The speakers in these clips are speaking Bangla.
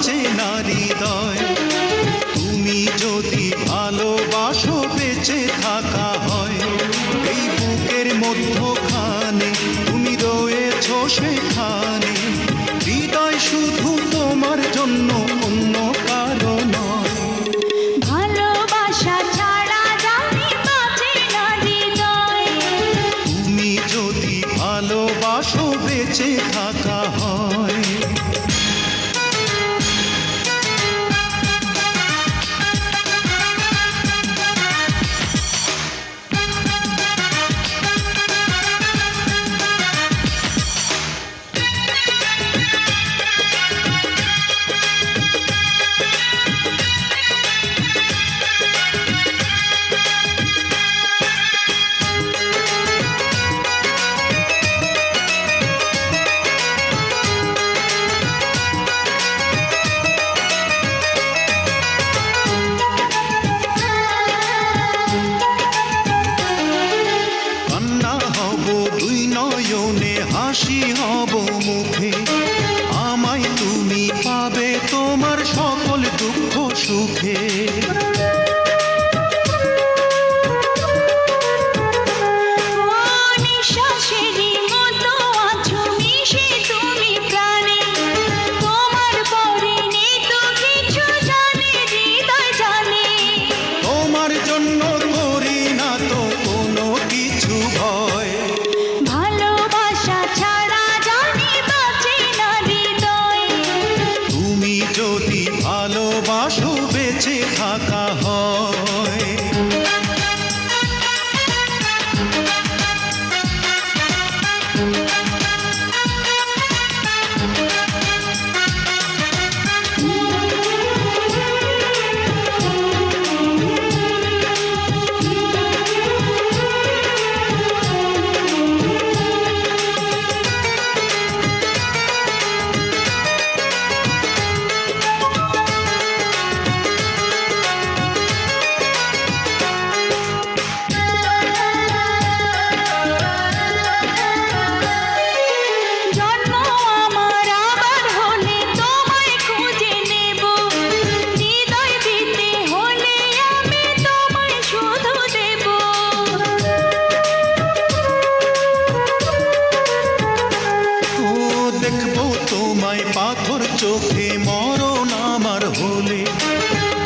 ভালোবাসা ছাড়া জানি বাঁচে না হৃদয় তুমি যদি ভালোবাসো বেঁচে থাকা হয়। এই বুকের মধ্যখানে তুমি রয়েছো সেখানে। হৃদয় শুধু তোমার জন্য অন্য কারও নয়। ভালোবাসা ছাড়া জানি বাঁচে না হৃদয়। তুমি যদি ভালোবাসো বেঁচে থাকা হয়। তোমার সকল দুঃখ সুখে। দেখব তোমায় পাথর চোখে মরণ আমার হলে।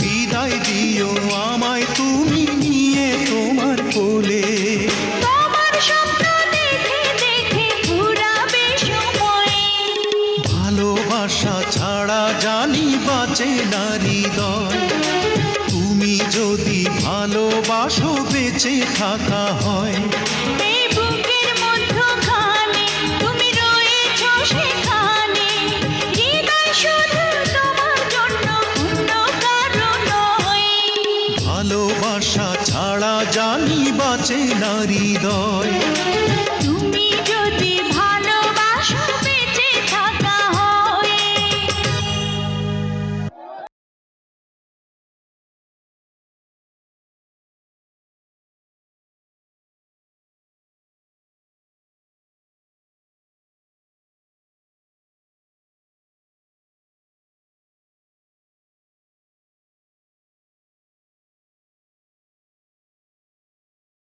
বিদায় দিও আমায় তুমি নিয়ে তোমার কোলে। ভালোবাসা ছাড়া জানি বাঁচে না হৃদয়। তুমি যদি ভালোবাসো বেঁচে থাকা হয়। জানি বাঁচে নারী তুমি